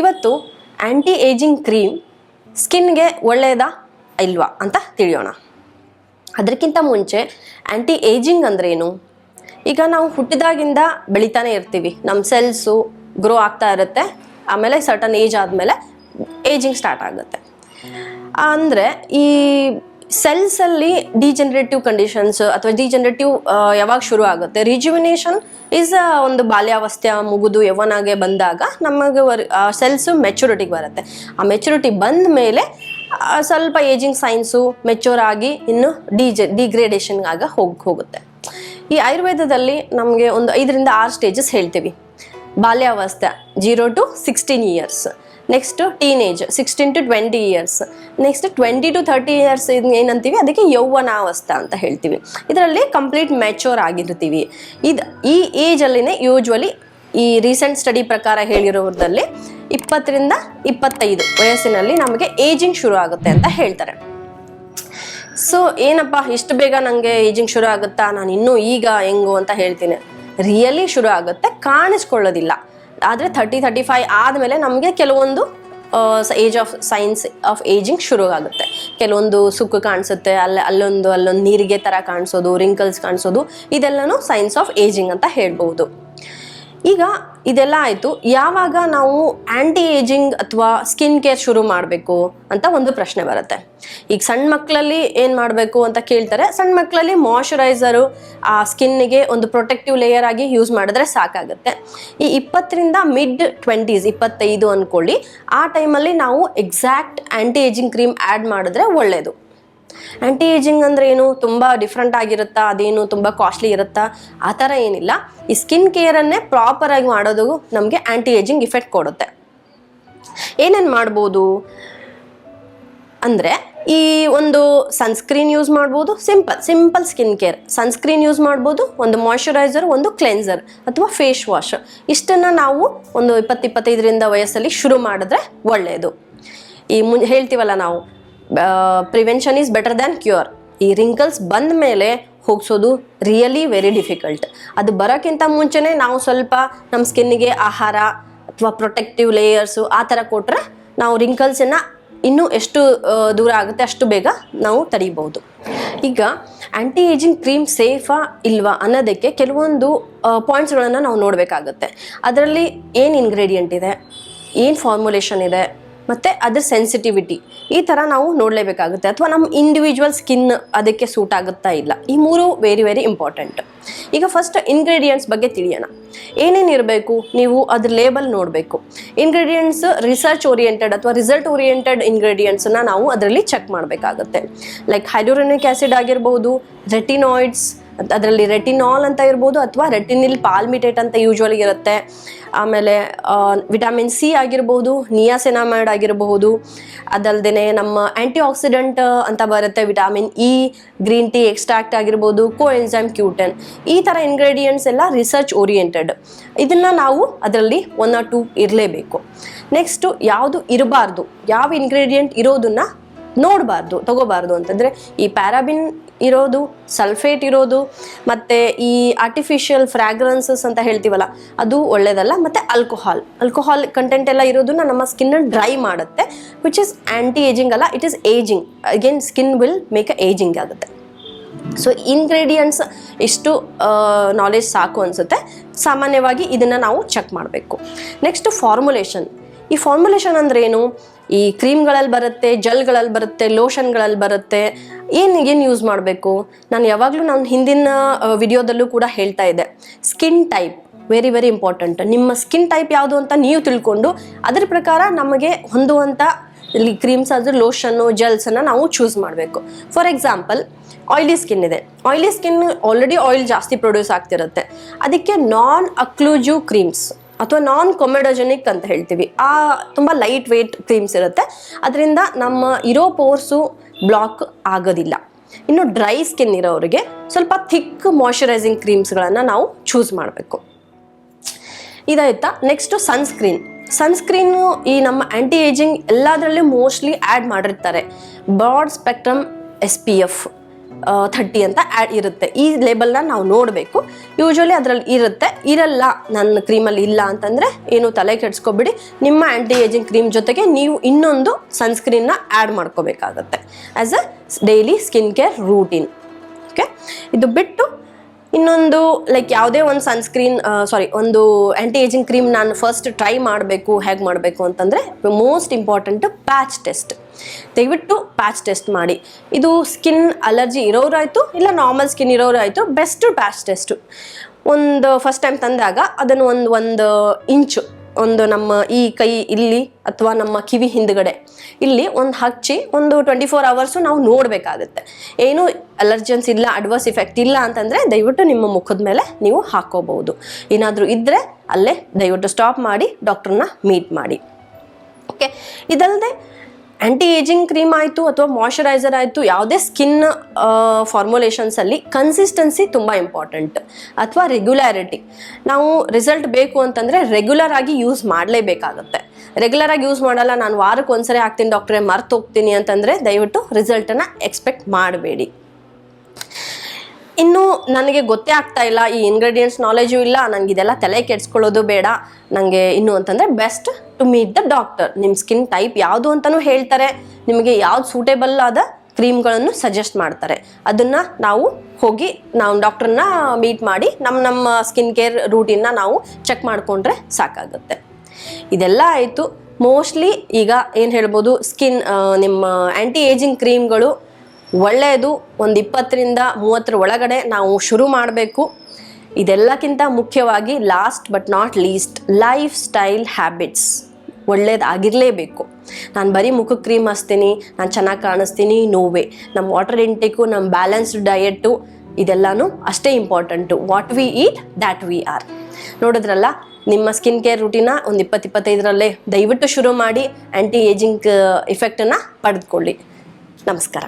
ಇವತ್ತು ಆ್ಯಂಟಿ ageing cream ಸ್ಕಿನ್ಗೆ ಒಳ್ಳೆಯದಾ ಇಲ್ವಾ ಅಂತ ತಿಳಿಯೋಣ. ಅದಕ್ಕಿಂತ ಮುಂಚೆ ಆ್ಯಂಟಿ ಏಜಿಂಗ್ ಅಂದ್ರೇನು? ಈಗ ನಾವು ಹುಟ್ಟಿದಾಗಿಂದ ಬೆಳಿತಾನೆ ಇರ್ತೀವಿ. ನಮ್ಮ ಸೆಲ್ಸು ಗ್ರೋ ಆಗ್ತಾ ಇರುತ್ತೆ. ಆಮೇಲೆ ಸರ್ಟನ್ ಏಜ್ ಆದಮೇಲೆ ಏಜಿಂಗ್ ಸ್ಟಾರ್ಟ್ ಆಗುತ್ತೆ. ಅಂದರೆ ಈ ಸೆಲ್ಸಲ್ಲಿ ಡಿಜನರೇಟಿವ್ ಕಂಡೀಷನ್ಸ್ ಅಥವಾ ಡಿಜನರೇಟಿವ್ ಯಾವಾಗ ಶುರು ಆಗುತ್ತೆ? ರಿಜುವಿನೇಷನ್ ಇಸ್ ಒಂದು ಬಾಲ್ಯಾವಸ್ಥೆ ಮುಗಿದು ಯವನಾಗೆ ಬಂದಾಗ ನಮಗೆ ಸೆಲ್ಸ್ ಮೆಚುರಿಟಿಗೆ ಬರುತ್ತೆ. ಆ ಮೆಚುರಿಟಿ ಬಂದ ಮೇಲೆ ಸ್ವಲ್ಪ ಏಜಿಂಗ್ ಸೈನ್ಸು ಮೆಚೂರ್ ಆಗಿ ಇನ್ನು ಡಿಜ ಡಿಗ್ರೇಡೇಷನ್ ಆಗ ಹೋಗಿ, ಹೋಗುತ್ತೆ. ಈ ಆಯುರ್ವೇದದಲ್ಲಿ ನಮಗೆ ಒಂದು ಐದರಿಂದ ಆರು ಸ್ಟೇಜಸ್ ಹೇಳ್ತೀವಿ. ಬಾಲ್ಯಾವಸ್ಥೆ zero to sixteen years next teenage sixteen to twenty years next twenty to thirty years ಏನಂತೀವಿ? ಅದಕ್ಕೆ ಯೌವನಾವಸ್ಥೆ ಅಂತ ಹೇಳ್ತೀವಿ. ಇದರಲ್ಲಿ ಕಂಪ್ಲೀಟ್ ಮೆಚೂರ್ ಆಗಿರ್ತೀವಿ. ಇದು, ಈ ಏಜಲ್ಲಿನೇ ಯೂಶ್ವಲಿ ಈ ರೀಸೆಂಟ್ ಸ್ಟಡಿ ಪ್ರಕಾರ ಹೇಳಿರೋದ್ರಲ್ಲಿ ಇಪ್ಪತ್ತರಿಂದ ಇಪ್ಪತ್ತೈದು ವಯಸ್ಸಿನಲ್ಲಿ ನಮಗೆ ಏಜಿಂಗ್ ಶುರು ಆಗುತ್ತೆ ಅಂತ ಹೇಳ್ತಾರೆ. ಸೊ ಏನಪ್ಪ, ಇಷ್ಟು ಬೇಗ ನನಗೆ ಏಜಿಂಗ್ ಶುರು ಆಗುತ್ತಾ? ನಾನು ಇನ್ನೂ ಈಗ ಹೆಂಗು ಅಂತ ಹೇಳ್ತೀನಿ. ರಿಯಲಿ ಶುರು ಆಗುತ್ತೆ. ಕಾಣಿಸ್ಕೊಳ್ಳೋದಿಲ್ಲ. ಆದರೆ ಥರ್ಟಿ ಥರ್ಟಿ ಫೈವ್ ಆದಮೇಲೆ ನಮಗೆ ಕೆಲವೊಂದು age of signs of ageing ಶುರು ಆಗುತ್ತೆ ಕೆಲವೊಂದು ಸುಕ್ಕು ಕಾಣಿಸುತ್ತೆ, ಅಲ್ಲ, ಅಲ್ಲೊಂದು ಅಲ್ಲೊಂದು ನೀರಿಗೆ ಥರ ಕಾಣಿಸೋದು ರಿಂಕಲ್ಸ್ ಕಾಣಿಸೋದು, ಇದೆಲ್ಲನೂ ಸೈನ್ಸ್ ಆಫ್ ಏಜಿಂಗ್ ಅಂತ ಹೇಳ್ಬೋದು ಈಗ ಇದೆಲ್ಲ ಆಯಿತು. ಯಾವಾಗ ನಾವು ಆ್ಯಂಟಿ ಏಜಿಂಗ್ ಅಥವಾ ಸ್ಕಿನ್ ಕೇರ್ ಶುರು ಮಾಡಬೇಕು ಅಂತ ಒಂದು ಪ್ರಶ್ನೆ ಬರುತ್ತೆ. ಈಗ ಸಣ್ಣ ಮಕ್ಕಳಲ್ಲಿ ಏನು ಮಾಡಬೇಕು ಅಂತ ಕೇಳ್ತಾರೆ. ಸಣ್ಣ ಮಕ್ಕಳಲ್ಲಿ ಮಾಯಶ್ಚರೈಸರು ಆ ಸ್ಕಿನ್ನಿಗೆ ಒಂದು ಪ್ರೊಟೆಕ್ಟಿವ್ ಲೇಯರ್ ಆಗಿ ಯೂಸ್ ಮಾಡಿದ್ರೆ ಸಾಕಾಗುತ್ತೆ. ಈ ಇಪ್ಪತ್ತರಿಂದ ಮಿಡ್ ಟ್ವೆಂಟೀಸ್ ಇಪ್ಪತ್ತೈದು ಅಂದ್ಕೊಳ್ಳಿ ಆ ಟೈಮಲ್ಲಿ ನಾವು exact anti ageing cream add ಮಾಡಿದ್ರೆ ಒಳ್ಳೆಯದು ಆ್ಯಂಟಿ ಏಜಿಂಗ್ ಅಂದ್ರೆ ಏನು? ತುಂಬ ಡಿಫ್ರೆಂಟ್ ಆಗಿರುತ್ತಾ? ಅದೇನು ತುಂಬ ಕಾಸ್ಟ್ಲಿ ಇರುತ್ತಾ? ಆ ಥರ ಏನಿಲ್ಲ. ಈ ಸ್ಕಿನ್ ಕೇರನ್ನೇ ಪ್ರಾಪರಾಗಿ ಮಾಡೋದು ನಮಗೆ ಆ್ಯಂಟಿ ಏಜಿಂಗ್ ಇಫೆಕ್ಟ್ ಕೊಡುತ್ತೆ. ಏನೇನು ಮಾಡ್ಬೋದು? ಅಂದರೆ ಈ ಒಂದು ಸನ್ಸ್ಕ್ರೀನ್ ಯೂಸ್ ಮಾಡ್ಬೋದು. Simple simple skin care sunscreen use ಮಾಡ್ಬೋದು. ಒಂದು ಮಾಯಶ್ಚರೈಸರ್ ಒಂದು ಕ್ಲೆನ್ಸರ್ ಅಥವಾ ಫೇಸ್ ವಾಶ್ ಇಷ್ಟನ್ನು ನಾವು ಒಂದು ಇಪ್ಪತ್ತಿಪ್ಪತ್ತೈದರಿಂದ ವಯಸ್ಸಲ್ಲಿ ಶುರು ಮಾಡಿದ್ರೆ ಒಳ್ಳೆಯದು ಈ ಮುನ್ ಹೇಳ್ತೀವಲ್ಲ ನಾವು prevention is better than cure ಈ ರಿಂಕಲ್ಸ್ ಬಂದ ಮೇಲೆ ಹೋಗಿಸೋದು ರಿಯಲಿ ವೆರಿ ಡಿಫಿಕಲ್ಟ್ ಅದು ಬರೋಕ್ಕಿಂತ ಮುಂಚೆನೇ ನಾವು ಸ್ವಲ್ಪ ನಮ್ಮ ಸ್ಕಿನ್ನಿಗೆ ಆಹಾರ ಅಥವಾ ಪ್ರೊಟೆಕ್ಟಿವ್ ಲೇಯರ್ಸು ಆ ಥರ ಕೊಟ್ಟರೆ ನಾವು ರಿಂಕಲ್ಸನ್ನು ಇನ್ನೂ ಎಷ್ಟು ದೂರ ಆಗುತ್ತೆ ಅಷ್ಟು ಬೇಗ ನಾವು ತಡೀಬೋದು ಈಗ ಆ್ಯಂಟಿ ಏಜಿಂಗ್ ಕ್ರೀಮ್ ಸೇಫಾ ಇಲ್ವಾ ಅನ್ನೋದಕ್ಕೆ ಕೆಲವೊಂದು ಪಾಯಿಂಟ್ಸ್ಗಳನ್ನು ನಾವು ನೋಡಬೇಕಾಗುತ್ತೆ. ಅದರಲ್ಲಿ ಏನು ಇಂಗ್ರೀಡಿಯೆಂಟ್ ಇದೆ? ಏನು ಫಾರ್ಮುಲೇಷನ್ ಇದೆ? ಮತ್ತು ಅದ್ರ ಸೆನ್ಸಿಟಿವಿಟಿ ಈ ಥರ ನಾವು ನೋಡಲೇಬೇಕಾಗುತ್ತೆ. ಅಥವಾ ನಮ್ಮ ಇಂಡಿವಿಜುವಲ್ ಸ್ಕಿನ್ ಅದಕ್ಕೆ ಸೂಟ್ ಆಗುತ್ತಾ ಇಲ್ಲ. ಈ ಮೂರು ವೆರಿ ವೆರಿ ಇಂಪಾರ್ಟೆಂಟ್ ಈಗ ಫಸ್ಟ್ ಇಂಗ್ರೀಡಿಯೆಂಟ್ಸ್ ಬಗ್ಗೆ ತಿಳಿಯೋಣ. ಏನೇನು ಇರಬೇಕು? ನೀವು ಅದ್ರ ಲೇಬಲ್ ನೋಡಬೇಕು. ಇಂಗ್ರೀಡಿಯೆಂಟ್ಸ್ ರಿಸರ್ಚ್ ಓರಿಯೆಂಟೆಡ್ ಅಥವಾ ರಿಸಲ್ಟ್ ಓರಿಯೆಂಟೆಡ್ ಇಂಗ್ರೀಡಿಯೆಂಟ್ಸನ್ನ ನಾವು ಅದರಲ್ಲಿ ಚೆಕ್ ಮಾಡಬೇಕಾಗುತ್ತೆ. ಲೈಕ್ ಹೈಡ್ರೋನಿಕ್ ಆ್ಯಸಿಡ್ ಆಗಿರ್ಬೋದು ರೆಟಿನಾಯ್ಡ್ಸ್ ಅದರಲ್ಲಿ ರೆಟಿನಾಲ್ ಅಂತ ಇರ್ಬೋದು ಅಥವಾ ರೆಟಿನಿಲ್ ಪಾಲ್ಮಿಟೇಟ್ ಅಂತ ಯೂಶ್ವಲಿ ಇರುತ್ತೆ. ಆಮೇಲೆ ವಿಟಮಿನ್ ಸಿ ಆಗಿರ್ಬೋದು ನಿಯಾಸೆನಾಮೈಡ್ ಆಗಿರಬಹುದು ಅದಲ್ಲದೆ ನಮ್ಮ ಆ್ಯಂಟಿ ಆಕ್ಸಿಡೆಂಟ್ ಅಂತ ಬರುತ್ತೆ vitamin E green tea extract ಆಗಿರ್ಬೋದು ಕೋ ಎನ್ಸೈಮ್ ಕ್ಯೂಟನ್ ಈ ಥರ ಇಂಗ್ರೀಡಿಯೆಂಟ್ಸ್ ಎಲ್ಲ ರಿಸರ್ಚ್ ಓರಿಯೆಂಟೆಡ್ ಇದನ್ನು ನಾವು ಅದರಲ್ಲಿ ಒನ್ ಆರ್ ಟೂ ಇರಲೇಬೇಕು. ನೆಕ್ಸ್ಟು ಯಾವುದು ಇರಬಾರ್ದು, ಯಾವ ಇಂಗ್ರೀಡಿಯೆಂಟ್ ಇರೋದನ್ನ ನೋಡಬಾರ್ದು, ತಗೋಬಾರ್ದು ಅಂತಂದರೆ ಈ ಪ್ಯಾರಾಬಿನ್ ಇರೋದು ಸಲ್ಫೇಟ್ ಇರೋದು, ಮತ್ತು ಈ ಆರ್ಟಿಫಿಷಿಯಲ್ ಫ್ರಾಗ್ರೆನ್ಸಸ್ ಅಂತ ಹೇಳ್ತೀವಲ್ಲ, ಅದು ಒಳ್ಳೆಯದಲ್ಲ ಮತ್ತು ಆಲ್ಕೋಹಾಲ್ ಆಲ್ಕೋಹಾಲ್ ಕಂಟೆಂಟ್ ಎಲ್ಲ ಇರೋದನ್ನ ನಮ್ಮ ಸ್ಕಿನ್ನ ಡ್ರೈ ಮಾಡುತ್ತೆ ವಿಚ್ ಇಸ್ ಆ್ಯಂಟಿ ಏಜಿಂಗ್ ಅಲ್ಲ it is ageing again skin will make a ageing ಆಗುತ್ತೆ. ಸೊ ಇಂಗ್ರೀಡಿಯೆಂಟ್ಸ್ ಇಷ್ಟು ನಾಲೆಜ್ ಸಾಕು ಅನಿಸುತ್ತೆ. ಸಾಮಾನ್ಯವಾಗಿ ಇದನ್ನು ನಾವು ಚೆಕ್ ಮಾಡಬೇಕು. ನೆಕ್ಸ್ಟ್ ಫಾರ್ಮುಲೇಷನ್ ಈ ಫಾರ್ಮುಲೇಷನ್ ಅಂದ್ರೆ ಏನು? ಈ ಕ್ರೀಮ್ಗಳಲ್ಲಿ ಬರುತ್ತೆ ಜೆಲ್ಗಳಲ್ಲಿ ಬರುತ್ತೆ ಲೋಷನ್ಗಳಲ್ಲಿ ಬರುತ್ತೆ. ಏನು ಏನು ಯೂಸ್ ಮಾಡಬೇಕು? ನಾನು ಯಾವಾಗಲೂ ನಾನು ಹಿಂದಿನ ವಿಡಿಯೋದಲ್ಲೂ ಕೂಡ ಹೇಳ್ತಾ ಇದ್ದೆ. Skin type very very important ನಿಮ್ಮ ಸ್ಕಿನ್ ಟೈಪ್ ಯಾವುದು ಅಂತ ನೀವು ತಿಳ್ಕೊಂಡು ಅದರ ಪ್ರಕಾರ ನಮಗೆ ಹೊಂದುವಂಥ ಇಲ್ಲಿ ಕ್ರೀಮ್ಸ್ ಆದ್ರೆ ಲೋಷನ್ನು ಜೆಲ್ಸನ್ನು ನಾವು ಚೂಸ್ ಮಾಡಬೇಕು. ಫಾರ್ ಎಕ್ಸಾಂಪಲ್ ಆಯಿಲಿ ಸ್ಕಿನ್ ಇದೆ. ಆಯ್ಲಿ ಸ್ಕಿನ್ ಆಲ್ರೆಡಿ ಆಯಿಲ್ ಜಾಸ್ತಿ ಪ್ರೊಡ್ಯೂಸ್ ಆಗ್ತಿರುತ್ತೆ. ಅದಕ್ಕೆ ನಾನ್ ಅಕ್ಲೂಜಿವ್ ಕ್ರೀಮ್ಸ್ ಅಥವಾ ನಾನ್ ಕೊಮೆಡೋಜೆನಿಕ್ ಅಂತ ಹೇಳ್ತೀವಿ. ಆ ತುಂಬ ಲೈಟ್ ವೆಯ್ಟ್ ಕ್ರೀಮ್ಸ್ ಇರುತ್ತೆ. ಅದರಿಂದ ನಮ್ಮ ಇರೋ ಪೋರ್ಸು ಬ್ಲಾಕ್ ಆಗೋದಿಲ್ಲ. ಇನ್ನು ಡ್ರೈ ಸ್ಕಿನ್ ಇರೋರಿಗೆ ಸ್ವಲ್ಪ ಥಿಕ್ ಮಾಯಶ್ಚರೈಸಿಂಗ್ ಕ್ರೀಮ್ಸ್ಗಳನ್ನು ನಾವು ಚೂಸ್ ಮಾಡಬೇಕು. ಇದಾಯ್ತಾ? ನೆಕ್ಸ್ಟು ಸನ್ಸ್ಕ್ರೀನ್ ಸನ್ಸ್ಕ್ರೀನು ಈ ನಮ್ಮ ಆ್ಯಂಟಿ ಏಜಿಂಗ್ ಎಲ್ಲದರಲ್ಲೂ ಮೋಸ್ಟ್ಲಿ ಆ್ಯಡ್ ಮಾಡಿರ್ತಾರೆ. Broad spectrum S P F thirty ಅಂತ ಆ್ಯಡ್ ಇರುತ್ತೆ. ಈ ಲೇಬಲ್ನ ನಾವು ನೋಡಬೇಕು. ಯೂಶ್ವಲಿ ಅದರಲ್ಲಿ ಇರುತ್ತೆ. ಇರಲ್ಲ ನನ್ನ ಕ್ರೀಮಲ್ಲಿ ಇಲ್ಲ ಅಂತಂದರೆ ಏನು ತಲೆ ಕೆಡಿಸ್ಕೊಬಿಡಿ. ನಿಮ್ಮ ಆ್ಯಂಟಿ ಏಜಿಂಗ್ ಕ್ರೀಮ್ ಜೊತೆಗೆ ನೀವು ಇನ್ನೊಂದು ಸನ್ಸ್ಕ್ರೀನ್ನ ಆ್ಯಡ್ ಮಾಡ್ಕೋಬೇಕಾಗತ್ತೆ. As a daily skin care routine okay ಇದು ಬಿಟ್ಟು ಇನ್ನೊಂದು ಲೈಕ್ ಯಾವುದೇ ಒಂದು ಸನ್ಸ್ಕ್ರೀನ್ ಸಾರಿ ಒಂದು ಆ್ಯಂಟಿ ಏಜಿಂಗ್ ಕ್ರೀಮ್ ನಾನು ಫಸ್ಟ್ ಟ್ರೈ ಮಾಡಬೇಕು, ಹೇಗೆ ಮಾಡಬೇಕು ಅಂತಂದರೆ ಮೋಸ್ಟ್ ಇಂಪಾರ್ಟೆಂಟ್ ಪ್ಯಾಚ್ ಟೆಸ್ಟ್ ದಯವಿಟ್ಟು ಪ್ಯಾಚ್ ಟೆಸ್ಟ್ ಮಾಡಿ. ಇದು ಸ್ಕಿನ್ ಅಲರ್ಜಿ ಇರೋರಾಯಿತು, ಇಲ್ಲ ನಾರ್ಮಲ್ ಸ್ಕಿನ್ ಇರೋರಾಯಿತು ಬೆಸ್ಟ್ ಪ್ಯಾಚ್ ಟೆಸ್ಟು ಒಂದು ಫಸ್ಟ್ ಟೈಮ್ ತಂದಾಗ ಅದನ್ನು ಒಂದು ಒಂದು ಇಂಚು ಒಂದು ನಮ್ಮ ಈ ಕೈ ಇಲ್ಲಿ ಅಥವಾ ನಮ್ಮ ಕಿವಿ ಹಿಂದ್ಗಡೆ. ಇಲ್ಲಿ ಒಂದು ಹಚ್ಚಿ ಒಂದು ಟ್ವೆಂಟಿ ಫೋರ್ ಅವರ್ಸು ನಾವು ನೋಡಬೇಕಾಗುತ್ತೆ. ಏನು ಅಲರ್ಜೆನ್ಸ್ ಇಲ್ಲ ಅಡ್ವರ್ಸ್ ಇಫೆಕ್ಟ್ ಇಲ್ಲ ಅಂತಂದರೆ ದಯವಿಟ್ಟು ನಿಮ್ಮ ಮುಖದ ಮೇಲೆ ನೀವು ಹಾಕೋಬಹುದು. ಏನಾದರೂ ಇದ್ದರೆ ಅಲ್ಲೇ ದಯವಿಟ್ಟು ಸ್ಟಾಪ್ ಮಾಡಿ ಡಾಕ್ಟ್ರನ್ನ ಮೀಟ್ ಮಾಡಿ. ಓಕೆ ಇದಲ್ಲದೆ ಆ್ಯಂಟಿ ಏಜಿಂಗ್ ಕ್ರೀಮ್ ಆಯಿತು ಅಥವಾ ಮಾಯಶ್ಚರೈಸರ್ ಆಯಿತು, ಯಾವುದೇ ಸ್ಕಿನ್ ಫಾರ್ಮುಲೇಷನ್ಸಲ್ಲಿ ಕನ್ಸಿಸ್ಟೆನ್ಸಿ ತುಂಬ ಇಂಪಾರ್ಟೆಂಟ್ ಅಥವಾ ರೆಗ್ಯುಲಾರಿಟಿ ನಾವು ರಿಸಲ್ಟ್ ಬೇಕು ಅಂತಂದರೆ ರೆಗ್ಯುಲರ್ ಆಗಿ ಯೂಸ್ ಮಾಡಲೇಬೇಕಾಗುತ್ತೆ. ರೆಗ್ಯುಲರ್ ಆಗಿ ಯೂಸ್ ಮಾಡಲ್ಲ, ನಾನು ವಾರಕ್ಕೆ ಒಂದ್ಸರಿ ಹಾಕ್ತೀನಿ ಡಾಕ್ಟ್ರೆ ಮರ್ತು ಹೋಗ್ತೀನಿ ಅಂತಂದರೆ ದಯವಿಟ್ಟು ರಿಸಲ್ಟನ್ನು ಎಕ್ಸ್ಪೆಕ್ಟ್ ಮಾಡಬೇಡಿ. ಇನ್ನು ನನಗೆ ಗೊತ್ತೇ ಆಗ್ತಾ ಇಲ್ಲ, ಈ ಇಂಗ್ರೀಡಿಯೆಂಟ್ಸ್ ನಾಲೆಜು ಇಲ್ಲ ನನಗೆ ಇದೆಲ್ಲ ತಲೆ ಕೆಡಿಸ್ಕೊಳ್ಳೋದು ಬೇಡ. ನನಗೆ ಇನ್ನು ಅಂತಂದರೆ best to meet the doctor ನಿಮ್ಮ ಸ್ಕಿನ್ ಟೈಪ್ ಯಾವುದು ಅಂತಲೂ ಹೇಳ್ತಾರೆ. ನಿಮಗೆ ಯಾವ್ದು ಸೂಟೇಬಲ್ ಆದ ಕ್ರೀಮ್ಗಳನ್ನು ಸಜೆಸ್ಟ್ ಮಾಡ್ತಾರೆ. ಅದನ್ನು ನಾವು ಹೋಗಿ ನಾವು ಡಾಕ್ಟ್ರನ್ನ ಮೀಟ್ ಮಾಡಿ ನಮ್ಮ ನಮ್ಮ ಸ್ಕಿನ್ ಕೇರ್ ರೂಟೀನ್ನ ನಾವು ಚೆಕ್ ಮಾಡಿಕೊಂಡ್ರೆ ಸಾಕಾಗುತ್ತೆ. ಇದೆಲ್ಲ ಆಯಿತು. ಮೋಸ್ಟ್ಲಿ ಈಗ ಏನು ಹೇಳ್ಬೋದು ಸ್ಕಿನ್ ನಿಮ್ಮ ಆ್ಯಂಟಿ ಏಜಿಂಗ್ ಕ್ರೀಮ್ಗಳು ಒಳ್ಳೆಯದು, ಒಂದು ಇಪ್ಪತ್ತರಿಂದ ಮೂವತ್ತರ ಒಳಗಡೆ ನಾವು ಶುರು ಮಾಡಬೇಕು. ಇದೆಲ್ಲಕ್ಕಿಂತ ಮುಖ್ಯವಾಗಿ last but not least lifestyle habits ಒಳ್ಳೇದಾಗಿರಲೇಬೇಕು. ನಾನು ಬರೀ ಮುಖಕ್ಕೆ ಕ್ರೀಮ್ ಹಚ್ತೀನಿ, ನಾನು ಚೆನ್ನಾಗಿ ಕಾಣಿಸ್ತೀನಿ ನೋವೇ ನಮ್ಮ ವಾಟರ್ ಇಂಟೇಕು ನಮ್ಮ ಬ್ಯಾಲೆನ್ಸ್ಡ್ ಡಯೆಟ್ಟು ಇದೆಲ್ಲನೂ ಅಷ್ಟೇ important what we eat that we are ನೋಡಿದ್ರಲ್ಲ, ನಿಮ್ಮ ಸ್ಕಿನ್ ಕೇರ್ ರುಟೀನ ಒಂದು ಇಪ್ಪತ್ತಿಪ್ಪತ್ತೈದರಲ್ಲೇ ದಯವಿಟ್ಟು ಶುರು ಮಾಡಿ ಆ್ಯಂಟಿ ಏಜಿಂಗ್ ಇಫೆಕ್ಟನ್ನು ಪಡೆದುಕೊಳ್ಳಿ. ನಮಸ್ಕಾರ.